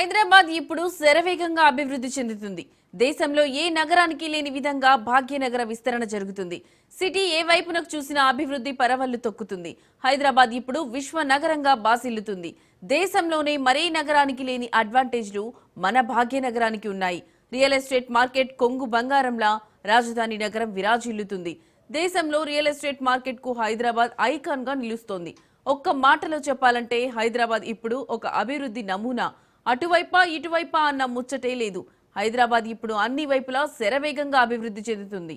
హైదరాబాద్ ఇప్పుడు శరవేగంగా అభివృద్ధి చెందుతుంది. దేశంలో ఏ నగరానికి లేని విధంగా భాగ్యనగర విస్తరణ జరుగుతుంది. సిటీ ఏ వైపునకు చూసినా అభివృద్ధి పరవళ్ళు తొక్కుతుంది. హైదరాబాద్ ఇప్పుడు విశ్వ నగరంగా బాసిల్లుతుంది. దేశంలోనే మరే నగరానికి లేని అడ్వాంటేజ్లు మన భాగ్యనగరానికి ఉన్నాయి. రియల్ ఎస్టేట్ మార్కెట్ కొంగు బంగారంలా రాజధాని నగరం విరాజిల్లుతుంది. దేశంలో రియల్ ఎస్టేట్ మార్కెట్కు హైదరాబాద్ ఐకాన్గా నిలుస్తోంది. ఒక్క మాటలో చెప్పాలంటే హైదరాబాద్ ఇప్పుడు ఒక అభివృద్ధి నమూనా. అటువైపా ఇటువైపా అన్న ముచ్చటే లేదు. హైదరాబాద్ ఇప్పుడు అన్ని వైపులా శరవేగంగా అభివృద్ధి చెందుతుంది.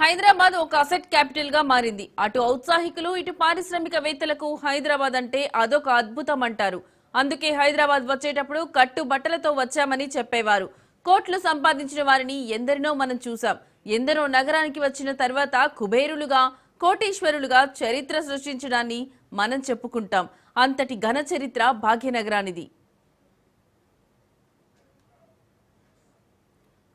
హైదరాబాద్ ఒక అసెట్ క్యాపిటల్గా మారింది. అటు ఔత్సాహికులు ఇటు పారిశ్రామికవేత్తలకు హైదరాబాద్ అంటే అదొక అద్భుతం అంటారు. అందుకే హైదరాబాద్ వచ్చేటప్పుడు కట్టు బట్టలతో వచ్చామని చెప్పేవారు. కోట్లు సంపాదించిన వారిని ఎందరినో మనం చూసాం. ఎందరో నగరానికి వచ్చిన తర్వాత కుబేరులుగా కోటీశ్వరులుగా చరిత్ర సృష్టించడాన్ని మనం చెప్పుకుంటాం. అంతటి ఘన చరిత్ర భాగ్యనగరానిది.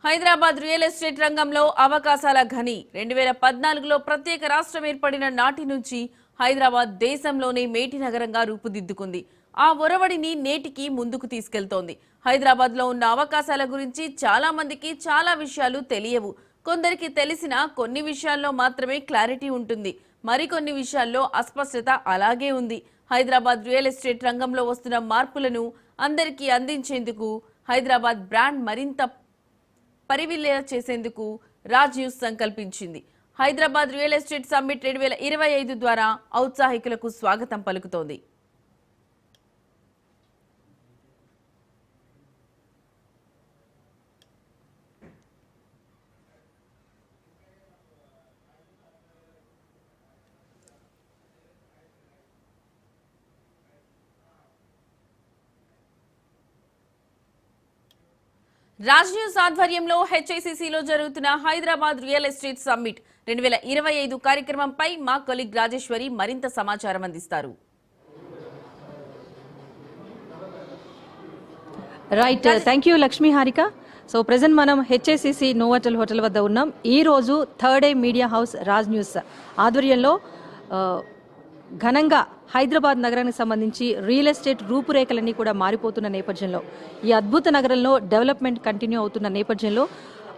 హైదరాబాద్ రియల్ ఎస్టేట్ రంగంలో అవకాశాల ఘని. రెండు వేల పద్నాలుగులో ప్రత్యేక రాష్ట్రం ఏర్పడిన నాటి నుంచి హైదరాబాద్ దేశంలోనే మేటి నగరంగా రూపుదిద్దుకుంది. ఆ ఒరవడిని నేటికి ముందుకు తీసుకెళ్తోంది. హైదరాబాద్లో ఉన్న అవకాశాల గురించి చాలా మందికి చాలా విషయాలు తెలియవు. కొందరికి తెలిసిన కొన్ని విషయాల్లో మాత్రమే క్లారిటీ ఉంటుంది. మరికొన్ని విషయాల్లో అస్పష్టత అలాగే ఉంది. హైదరాబాద్ రియల్ ఎస్టేట్ రంగంలో వస్తున్న మార్పులను అందరికీ అందించేందుకు హైదరాబాద్ బ్రాండ్ మరింత పరివిల్లే చేసేందుకు రాజ్ న్యూస్ సంకల్పించింది. హైదరాబాద్ రియల్ ఎస్టేట్ సమ్మిట్ రెండు వేల ఇరవై ఐదు ద్వారా ఔత్సాహికులకు స్వాగతం పలుకుతోంది. రాజ్ న్యూస్ ఆధ్వర్యంలో హెచ్ఐసిసిలో జరుగుతున్న హైదరాబాద్ రియల్ ఎస్టేట్ సమ్మిట్ రెండు వేల ఇరవై ఐదు కార్యక్రమంపై మా కొలిగ్ రాజేశ్వరి మరింత సమాచారం అందిస్తారు. Right thank you Lakshmi Harika so present మనం హెచ్ఐసిసి నోవాటల్ హోటల్ వద్ద ఉన్నాం. ఈ రోజు third day media house Raj news ఆధ్వర్యంలో ఘనంగా హైదరాబాద్ నగరానికి సంబంధించి రియల్ ఎస్టేట్ రూపురేఖలన్నీ కూడా మారిపోతున్న నేపథ్యంలో ఈ అద్భుత నగరంలో డెవలప్మెంట్ కంటిన్యూ అవుతున్న నేపథ్యంలో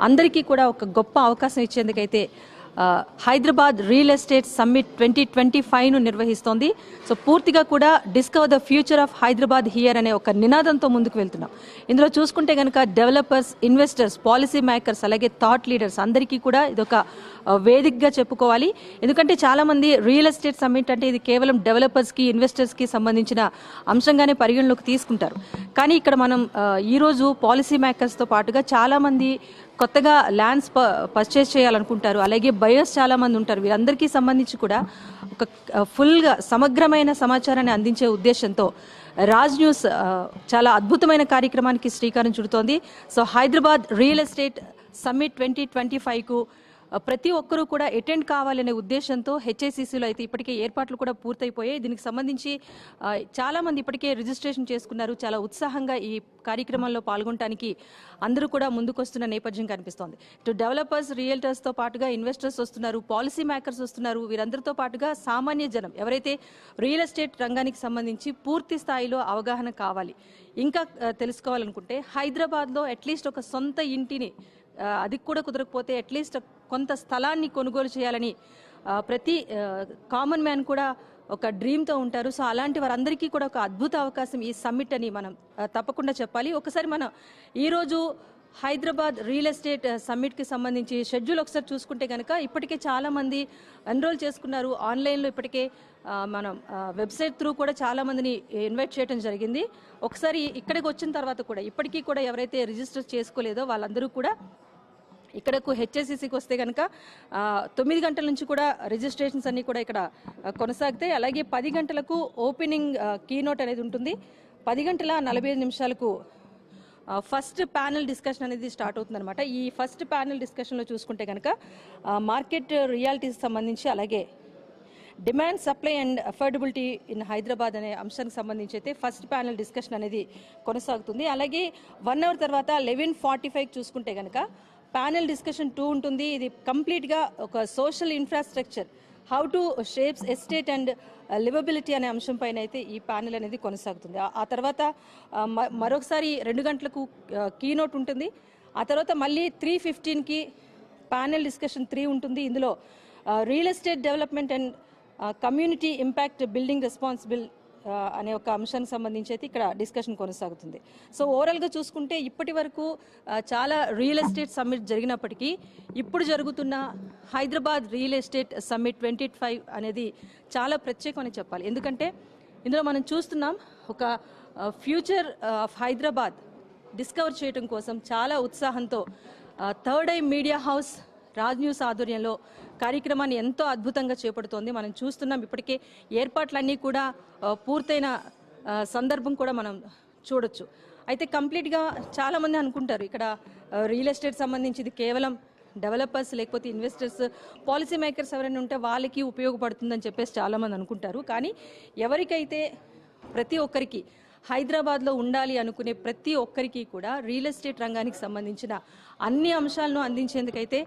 అందరికీ కూడా ఒక గొప్ప అవకాశం ఇచ్చేందుకైతే Hyderabad real estate summit twenty twenty ఫైవ్ను నిర్వహిస్తోంది. సో పూర్తిగా కూడా discover the future of Hyderabad here అనే ఒక నినాదంతో ముందుకు వెళ్తున్నాం. ఇందులో చూసుకుంటే కనుక డెవలపర్స్ ఇన్వెస్టర్స్ పాలసీ మేకర్స్ అలాగే థాట్ లీడర్స్ అందరికీ కూడా ఇదొక వేదికగా చెప్పుకోవాలి. ఎందుకంటే చాలామంది రియల్ ఎస్టేట్ సమ్మిట్ అంటే ఇది కేవలం డెవలపర్స్కి ఇన్వెస్టర్స్కి సంబంధించిన అంశంగానే పరిగణలోకి తీసుకుంటారు. కానీ ఇక్కడ మనం ఈరోజు పాలసీ మేకర్స్తో పాటుగా చాలామంది కొత్తగా ల్యాండ్స్ పర్చేస్ చేయాలనుకుంటారు. అలాగే బయర్స్ చాలా మంది ఉంటారు. వీరందరికీ సంబంధించి కూడా ఒక ఫుల్గా సమగ్రమైన సమాచారాన్ని అందించే ఉద్దేశంతో రాజ్ న్యూస్ చాలా అద్భుతమైన కార్యక్రమానికి శ్రీకారం చుడుతోంది. So Hyderabad real estate summit twenty twenty ఫైవ్కు ప్రతి ఒక్కరూ కూడా అటెండ్ కావాలనే ఉద్దేశంతో హెచ్ఐసిసిలో అయితే ఇప్పటికే ఏర్పాట్లు కూడా పూర్తయిపోయాయి. దీనికి సంబంధించి చాలామంది ఇప్పటికే రిజిస్ట్రేషన్ చేసుకున్నారు. చాలా ఉత్సాహంగా ఈ కార్యక్రమంలో పాల్గొనడానికి అందరూ కూడా ముందుకొస్తున్న నేపథ్యం కనిపిస్తోంది. ఇటు డెవలపర్స్ రియల్టర్స్తో పాటుగా ఇన్వెస్టర్స్ వస్తున్నారు పాలసీ మేకర్స్ వస్తున్నారు. వీరందరితో పాటుగా సామాన్య జనం ఎవరైతే రియల్ ఎస్టేట్ రంగానికి సంబంధించి పూర్తి స్థాయిలో అవగాహన కావాలి ఇంకా తెలుసుకోవాలనుకుంటే హైదరాబాద్లో అట్లీస్ట్ ఒక సొంత ఇంటిని అది కూడా కుదరకపోతే అట్లీస్ట్ కొంత స్థలాన్ని కొనుగోలు చేయాలని ప్రతి కామన్ మ్యాన్ కూడా ఒక డ్రీమ్తో ఉంటారు. సో అలాంటి వారందరికీ కూడా ఒక అద్భుత అవకాశం ఈ సమ్మిట్ అని మనం తప్పకుండా చెప్పాలి. ఒకసారి మనం ఈరోజు హైదరాబాద్ రియల్ ఎస్టేట్ సమ్మిట్కి సంబంధించి షెడ్యూల్ ఒకసారి చూసుకుంటే కనుక ఇప్పటికే చాలామంది ఎన్రోల్ చేసుకున్నారు. ఆన్లైన్లో ఇప్పటికే మనం వెబ్సైట్ త్రూ కూడా చాలామందిని ఇన్వైట్ చేయడం జరిగింది. ఒకసారి ఇక్కడికి వచ్చిన తర్వాత కూడా ఇప్పటికీ కూడా ఎవరైతే రిజిస్టర్ చేసుకోలేదో వాళ్ళందరూ కూడా ఇక్కడకు హెచ్ఎస్సిసికి వస్తే కనుక తొమ్మిది గంటల నుంచి కూడా రిజిస్ట్రేషన్స్ అన్నీ కూడా ఇక్కడ కొనసాగుతాయి. అలాగే పది గంటలకు ఓపెనింగ్ కీనోట్ అనేది ఉంటుంది. పది గంటల నలభై ఐదు నిమిషాలకు ఫస్ట్ ప్యానల్ డిస్కషన్ అనేది స్టార్ట్ అవుతుందన్నమాట. ఈ ఫస్ట్ ప్యానల్ డిస్కషన్లో చూసుకుంటే కనుక మార్కెట్ రియాలిటీస్ సంబంధించి అలాగే demand supply and affordability in Hyderabad అనే అంశానికి సంబంధించి అయితే ఫస్ట్ ప్యానల్ డిస్కషన్ అనేది కొనసాగుతుంది. అలాగే వన్ అవర్ తర్వాత లెవెన్ ఫార్టీ ఫైవ్ చూసుకుంటే కనుక ప్యానెల్ డిస్కషన్ టూ ఉంటుంది. ఇది కంప్లీట్గా ఒక social infrastructure how to shapes estate and livability అనే అంశం పైన అయితే ఈ ప్యానెల్ అనేది కొనసాగుతుంది. ఆ- తర్వాత మ- మరొకసారి రెండు గంటలకు కీనోట్ ఉంటుంది. ఆ తర్వాత మళ్ళీ త్రీ ఫిఫ్టీన్కి ప్యానెల్ డిస్కషన్ త్రీ ఉంటుంది. ఇందులో real estate development and community impact building responsible అనే ఒక అంశానికి సంబంధించి అయితే ఇక్కడ డిస్కషన్ కొనసాగుతుంది. సో ఓవరాల్గా చూసుకుంటే ఇప్పటి వరకు చాలా రియల్ ఎస్టేట్ సమ్మిట్ జరిగినప్పటికీ ఇప్పుడు జరుగుతున్న Hyderabad real estate summit twenty five అనేది చాలా ప్రత్యేకమని చెప్పాలి. ఎందుకంటే ఇందులో మనం చూస్తున్నాం ఒక ఫ్యూచర్ ఆఫ్ హైదరాబాద్ డిస్కవర్ చేయడం కోసం చాలా ఉత్సాహంతో third eye media house Raj news ఆధ్వర్యంలో కార్యక్రమాన్ని ఎంతో అద్భుతంగా చేపడుతోంది. మనం చూస్తున్నాం ఇప్పటికే ఏర్పాట్లన్నీ కూడా పూర్తయిన సందర్భం కూడా మనం చూడొచ్చు. అయితే కంప్లీట్గా చాలామంది అనుకుంటారు ఇక్కడ రియల్ ఎస్టేట్ సంబంధించింది కేవలం డెవలపర్స్ లేకపోతే ఇన్వెస్టర్స్ పాలసీ మేకర్స్ ఎవరైనా ఉంటే వాళ్ళకి ఉపయోగపడుతుందని చెప్పేసి చాలామంది అనుకుంటారు. కానీ ఎవరికైతే ప్రతి ఒక్కరికి హైదరాబాద్లో ఉండాలి అనుకునే ప్రతి ఒక్కరికి కూడా రియల్ ఎస్టేట్ రంగానికి సంబంధించిన అన్ని అంశాలను అందించేందుకైతే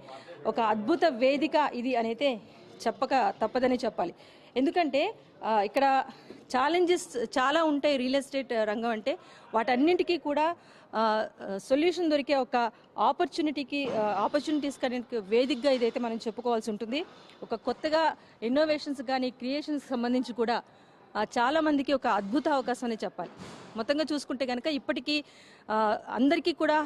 ఒక అద్భుత వేదిక ఇది అనైతే చెప్పక తప్పదనే చెప్పాలి. ఎందుకంటే ఇక్కడ ఛాలెంజెస్ చాలా ఉంటాయి రియల్ ఎస్టేట్ రంగం అంటే. వాటన్నింటికీ కూడా సొల్యూషన్ దొరికే ఒక ఆపర్చునిటీకి ఆపర్చునిటీస్ కానీ వేదికగా ఇదైతే మనం చెప్పుకోవాల్సి ఉంటుంది. ఒక కొత్తగా ఇన్నోవేషన్స్ కానీ క్రియేషన్స్ సంబంధించి కూడా చాలామందికి చాలా మందికి ఒక అద్భుత అవకాశం అని చెప్పాలి. మొత్తంగా చూసుకుంటే కనుక ఇప్పటికీ అందరికీ కూడా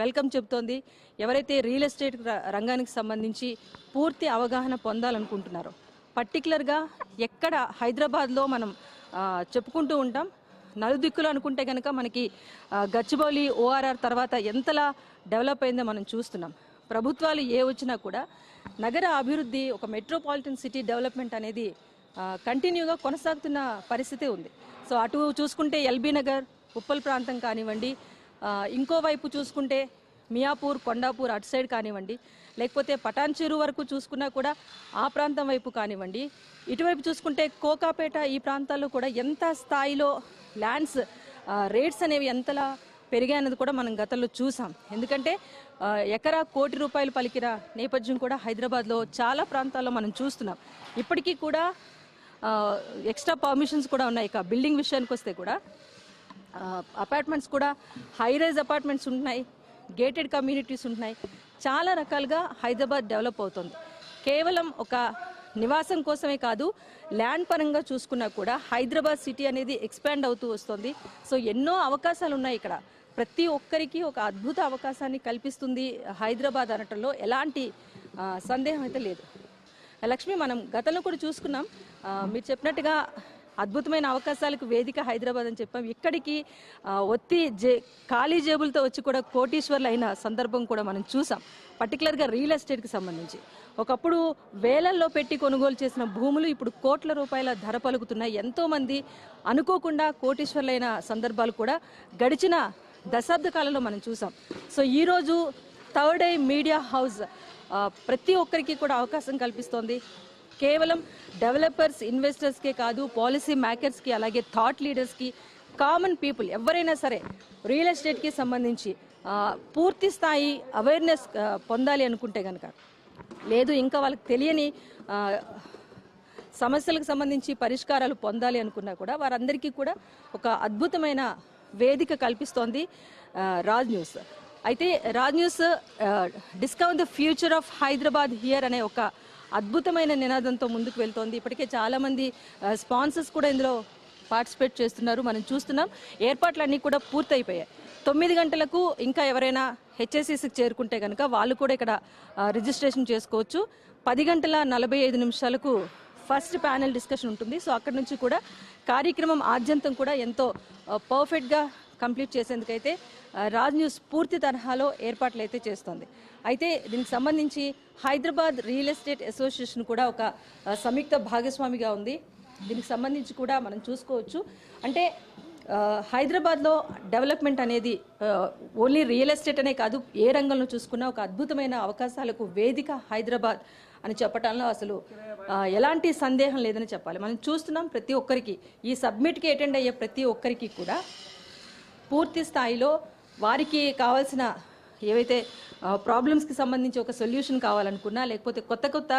వెల్కమ్ చెబుతోంది. ఎవరైతే రియల్ ఎస్టేట్ రంగానికి సంబంధించి పూర్తి అవగాహన పొందాలనుకుంటున్నారో పర్టికులర్గా ఎక్కడ హైదరాబాద్లో మనం చెప్పుకుంటూ ఉంటాం నలుదిక్కులు అనుకుంటే కనుక మనకి గచ్చిబౌలి ఓఆర్ఆర్ తర్వాత ఎంతలా డెవలప్ అయిందో మనం చూస్తున్నాం. ప్రభుత్వాలు ఏ వచ్చినా కూడా నగర అభివృద్ధి ఒక మెట్రోపాలిటన్ సిటీ డెవలప్మెంట్ అనేది కంటిన్యూగా కొనసాగుతున్న పరిస్థితి ఉంది. సో అటు చూసుకుంటే ఎల్బీ నగర్ ఉప్పల్ ప్రాంతం కానివ్వండి ఇంకోవైపు చూసుకుంటే మియాపూర్ కొండాపూర్ అటు సైడ్ కానివ్వండి లేకపోతే పటాన్ చెరు వరకు చూసుకున్నా కూడా ఆ ప్రాంతం వైపు కానివ్వండి ఇటువైపు చూసుకుంటే కోకాపేట ఈ ప్రాంతాల్లో కూడా ఎంత స్థాయిలో ల్యాండ్స్ రేట్స్ అనేవి ఎంతలా పెరిగాయన్నది కూడా మనం గతంలో చూసాం. ఎందుకంటే ఎకరా కోటి రూపాయలు పలికిన నేపథ్యం కూడా హైదరాబాద్లో చాలా ప్రాంతాల్లో మనం చూస్తున్నాం. ఇప్పటికీ కూడా ఎక్స్ట్రా పర్మిషన్స్ కూడా ఉన్నాయి ఇక బిల్డింగ్ విషయానికి వస్తే కూడా. అపార్ట్మెంట్స్ కూడా హై రైజ్ అపార్ట్మెంట్స్ ఉంటున్నాయి గేటెడ్ కమ్యూనిటీస్ ఉంటున్నాయి. చాలా రకాలుగా హైదరాబాద్ డెవలప్ అవుతుంది. కేవలం ఒక నివాసం కోసమే కాదు ల్యాండ్ పరంగా చూసుకున్నా కూడా హైదరాబాద్ సిటీ అనేది ఎక్స్పాండ్ అవుతూ వస్తుంది. సో ఎన్నో అవకాశాలు ఉన్నాయి ఇక్కడ. ప్రతి ఒక్కరికి ఒక అద్భుత అవకాశాన్ని కల్పిస్తుంది హైదరాబాద్ అనటంలో ఎలాంటి సందేహం అయితే లేదు. లక్ష్మి మనం గతంలో కూడా చూసుకున్నాం. మీరు చెప్పినట్టుగా అద్భుతమైన అవకాశాలకు వేదిక హైదరాబాద్ అని చెప్పాం. ఇక్కడికి ఒత్తి జే ఖాళీ జేబులతో వచ్చి కూడా కోటీశ్వర్లు అయిన సందర్భం కూడా మనం చూసాం. పర్టికులర్గా రియల్ ఎస్టేట్కి సంబంధించి. ఒకప్పుడు వేలల్లో పెట్టి కొనుగోలు చేసిన భూములు ఇప్పుడు కోట్ల రూపాయల ధర పలుకుతున్నాయి. ఎంతోమంది అనుకోకుండా కోటీశ్వర్లైన సందర్భాలు కూడా గడిచిన దశాబ్ద కాలంలో మనం చూసాం. సో ఈరోజు థర్డ్ ఐ మీడియా హౌస్ ప్రతి ఒక్కరికి కూడా అవకాశం కల్పిస్తోంది. కేవలం డెవలపర్స్ ఇన్వెస్టర్స్కే కాదు పాలసీ మేకర్స్కి అలాగే థాట్ లీడర్స్కి కామన్ పీపుల్ ఎవరైనా సరే రియల్ ఎస్టేట్కి సంబంధించి పూర్తి స్థాయి అవేర్నెస్ పొందాలి అనుకుంటే కనుక లేదు ఇంకా వాళ్ళకి తెలియని సమస్యలకు సంబంధించి పరిష్కారాలు పొందాలి అనుకున్నా కూడా వారందరికీ కూడా ఒక అద్భుతమైన వేదిక కల్పిస్తోంది రాజ్ న్యూస్. అయితే Raj news discover the future of Hyderabad here అనే ఒక అద్భుతమైన నినాదంతో ముందుకు వెళ్తోంది. ఇప్పటికే చాలామంది స్పాన్సర్స్ కూడా ఇందులో పార్టిసిపేట్ చేస్తున్నారు. మనం చూస్తున్నాం ఏర్పాట్లన్నీ కూడా పూర్తయిపోయాయి. తొమ్మిది గంటలకు ఇంకా ఎవరైనా హెచ్ఎస్సిసికి చేరుకుంటే కనుక వాళ్ళు కూడా ఇక్కడ రిజిస్ట్రేషన్ చేసుకోవచ్చు. పది గంటల నలభై ఐదు నిమిషాలకు ఫస్ట్ ప్యానెల్ డిస్కషన్ ఉంటుంది. సో అక్కడ నుంచి కూడా కార్యక్రమం ఆద్యంతం కూడా ఎంతో పర్ఫెక్ట్గా కంప్లీట్ చేసేందుకైతే రాజ్ న్యూస్ పూర్తి తరహాలో ఏర్పాట్లు అయితే చేస్తోంది. అయితే దీనికి సంబంధించి హైదరాబాద్ రియల్ ఎస్టేట్ అసోసియేషన్ కూడా ఒక సంయుక్త భాగస్వామిగా ఉంది. దీనికి సంబంధించి కూడా మనం చూసుకోవచ్చు. అంటే హైదరాబాద్లో డెవలప్మెంట్ అనేది ఓన్లీ రియల్ ఎస్టేట్ అనే కాదు ఏ రంగంలో చూసుకున్నా ఒక అద్భుతమైన అవకాశాలకు వేదిక హైదరాబాద్ అని చెప్పడంలో అసలు ఎలాంటి సందేహం లేదని చెప్పాలి. మనం చూస్తున్నాం ప్రతి ఒక్కరికి ఈ సబ్మిట్కి అటెండ్ అయ్యే ప్రతి ఒక్కరికి కూడా. పూర్తి స్థాయిలో వారికి కావాల్సిన ఏవైతే ప్రాబ్లమ్స్కి సంబంధించి ఒక సొల్యూషన్ కావాలనుకున్నా లేకపోతే కొత్త కొత్త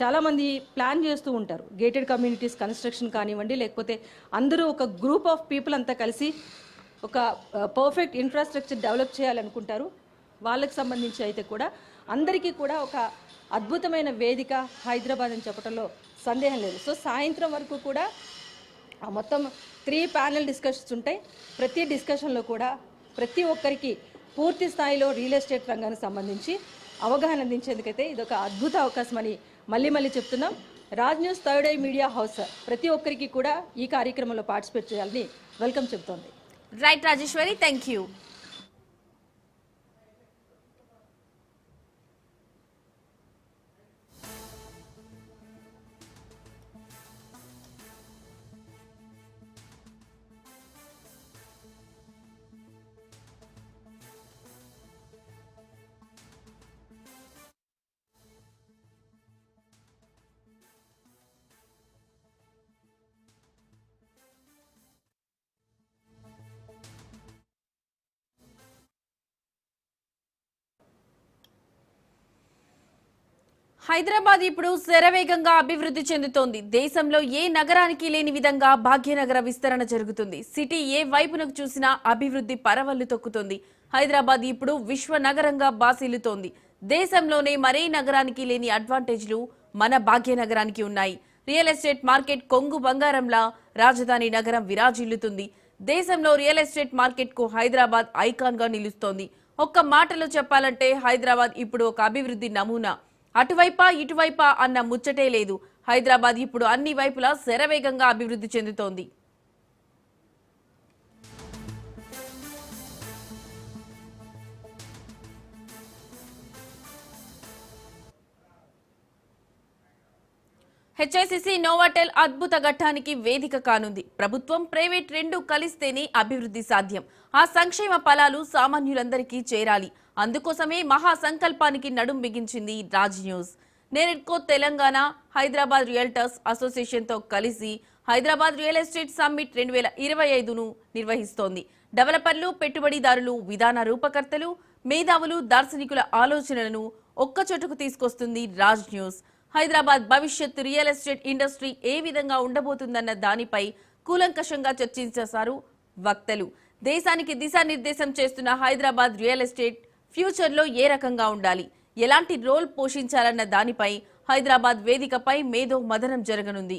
చాలామంది ప్లాన్ చేస్తూ ఉంటారు. గేటెడ్ కమ్యూనిటీస్ కన్స్ట్రక్షన్ కానివ్వండి లేకపోతే అందరూ ఒక గ్రూప్ ఆఫ్ పీపుల్ అంతా కలిసి ఒక పర్ఫెక్ట్ ఇన్ఫ్రాస్ట్రక్చర్ డెవలప్ చేయాలనుకుంటారు. వాళ్ళకి సంబంధించి అయితే కూడా అందరికీ కూడా ఒక అద్భుతమైన వేదిక హైదరాబాద్ అని చెప్పడంలో సందేహం లేదు. సో సాయంత్రం వరకు కూడా మొత్తం త్రీ ప్యానెల్ డిస్కషన్స్ ఉంటాయి. ప్రతి డిస్కషన్లో కూడా ప్రతి ఒక్కరికి పూర్తి స్థాయిలో రియల్ ఎస్టేట్ రంగానికి సంబంధించి అవగాహన అందించేందుకైతే ఇది ఒక అద్భుత అవకాశం అని మళ్ళీ మళ్ళీ చెప్తున్నాం. Raj news third eye media house ప్రతి ఒక్కరికి కూడా ఈ కార్యక్రమంలో పార్టిసిపేట్ చేయాలని వెల్కమ్ చెబుతోంది right Rajeshwari thank you Hyderabad ఇప్పుడు శరవేగంగా అభివృద్ధి చెందుతోంది. దేశంలో ఏ నగరానికి లేని విధంగా భాగ్యనగర విస్తరణ జరుగుతుంది. సిటీ ఏ వైపునకు చూసినా అభివృద్ధి పరవళ్ళు తొక్కుతోంది. హైదరాబాద్ ఇప్పుడు విశ్వ నగరంగా బాసిల్లుతోంది. దేశంలోనే మరే నగరానికి లేని అడ్వాంటేజ్లు మన భాగ్యనగరానికి ఉన్నాయి. రియల్ ఎస్టేట్ మార్కెట్ కొంగు బంగారంలా రాజధాని నగరం విరాజిల్లుతుంది. దేశంలో రియల్ ఎస్టేట్ మార్కెట్కు హైదరాబాద్ ఐకాన్గా నిలుస్తోంది. ఒక్క మాటలో చెప్పాలంటే హైదరాబాద్ ఇప్పుడు ఒక అభివృద్ధి నమూనా. అటువైపా ఇటువైపా అన్న ముచ్చటే లేదు. హైదరాబాద్ ఇప్పుడు అన్ని వైపులా శరవేగంగా అభివృద్ధి చెందుతోంది. హెచ్ఐసిసి నోవాటెల్ అద్భుత ఘట్టానికి వేదిక కానుంది. ప్రభుత్వం ప్రైవేట్ రెండు కలిస్తేనే అభివృద్ధి సాధ్యం. ఆ సంక్షేమ ఫలాలు సామాన్యులందరికీ చేరాలి. అందుకోసమే మహా సంకల్పానికి నడుం బిగించింది Raj news. NAREDCO Telangana Hyderabad realtors అసోసియేషన్తో కలిసి హైదరాబాద్ రియల్ ఎస్టేట్ సమ్మిట్ రెండు వేల ఇరవై ఐదును నిర్వహిస్తోంది. డెవలపర్లు పెట్టుబడిదారులు విధాన రూపకర్తలు మేధావులు దార్శనికుల ఆలోచనలను ఒక్కచోటుకు తీసుకొస్తుంది రాజ్ న్యూస్. హైదరాబాద్ భవిష్యత్ రియల్ ఎస్టేట్ ఇండస్ట్రీ ఏ విధంగా ఉండబోతుందన్న దానిపై కూలంకషంగా చర్చించేశారు వక్తలు. దేశానికి దిశానిర్దేశం చేస్తున్న హైదరాబాద్ రియల్ ఎస్టేట్ ఫ్యూచర్లో ఏ రకంగా ఉండాలి? ఎలాంటి రోల్ పోషించాలన్న దానిపై హైదరాబాద్ వేదికపై మేధో మదనం జరగనుంది.